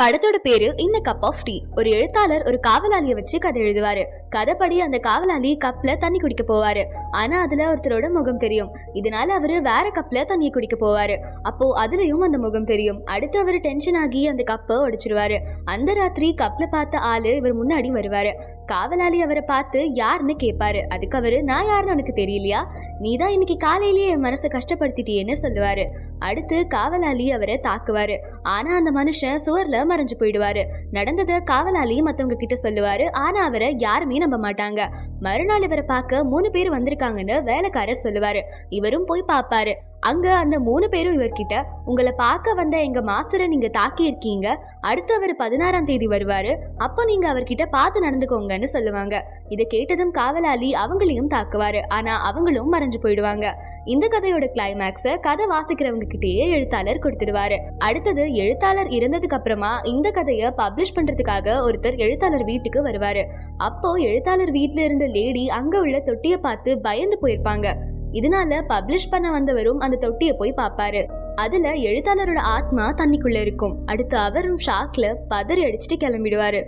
படத்தோட பேரு இந்த கப் ஆஃப் டீ ஒரு எழுத்தாளர் ஒரு காவலாளிய வச்சு கதை எழுதுவாரு. கதைப்படி அந்த காவலாளி கப்ல தண்ணி குடிக்க போவாரு. ஆனா அதுல ஒருத்தரோட முகம் தெரியும். இதனால அவரு வேற கப்ல தண்ணி குடிக்க போவாரு. அப்போ அதுலயும் அந்த முகம் தெரியும். அடுத்து அவர் டென்ஷன் ஆகி அந்த கப்பை உடைச்சிருவாரு. அந்த ராத்திரி கப்ல பார்த்த ஆளு இவர் முன்னாடி வருவாரு. காவலாளி அவரை பார்த்து யாருன்னு கேட்பாரு அதுக்கு அவரு நான் யாருன்னு உனக்கு தெரியலையா? நீ தான் இன்னைக்கு காலையிலேயே என் மனசை கஷ்டப்படுத்திட்டியேன்னு சொல்லுவாரு. அடுத்து காவலாளி அவரை தாக்குவாரு. ஆனா அந்த மனுஷன் சுவர்ல மறைஞ்சு போயிடுவாரு. நடந்ததை காவலாளி மத்தவங்க கிட்ட சொல்லுவாரு. ஆனா அவரை யாருமே நம்ப மாட்டாங்க. மறுநாள் இவரை பார்க்க மூணு பேர் வந்திருக்காங்கன்னு வேலைக்காரர் சொல்லுவாரு. இவரும் போய் பார்ப்பாரு. அங்க அந்த மூணு பேரும் இவர்கிட்ட உங்களை பார்க்க வந்த எங்க மாஸ்டரை நீங்க தாக்கி இருக்கீங்க அடுத்து அவர் பதினாறாம் தேதி வருவாரு. அப்போ நீங்க அவர்கிட்ட பார்த்து நடந்துக்கோங்கன்னு சொல்லுவாங்க. இதை கேட்டதும் காவலாளி அவங்களையும் தாக்குவாரு. ஆனா அவங்களும் மறைஞ்சு போயிடுவாங்க. இந்த கதையோட கிளைமேக்ஸ கதை வாசிக்கிறவங்க கிட்டேயே எழுத்தாளர் கொடுத்துடுவாரு. அடுத்தது எழுத்தாளர் இறந்ததுக்கு அப்புறமா இந்த கதையை பப்ளிஷ் பண்றதுக்காக ஒருத்தர் எழுத்தாளர் வீட்டுக்கு வருவாரு. அப்போ எழுத்தாளர் வீட்டில் இருந்த லேடி அங்க உள்ள தொட்டியை பார்த்து பயந்து போயிருப்பாங்க. இதனால பப்ளிஷ் பண்ண வந்தவரும் அந்த தொட்டியை போய் பார்ப்பாரு. அதுல எழுத்தாளரோட ஆத்மா தண்ணிக்குள்ள இருக்கும். அடுத்து அவரும் ஷாக்ல பதறி அடிச்சுட்டு கிளம்பிடுவாரு.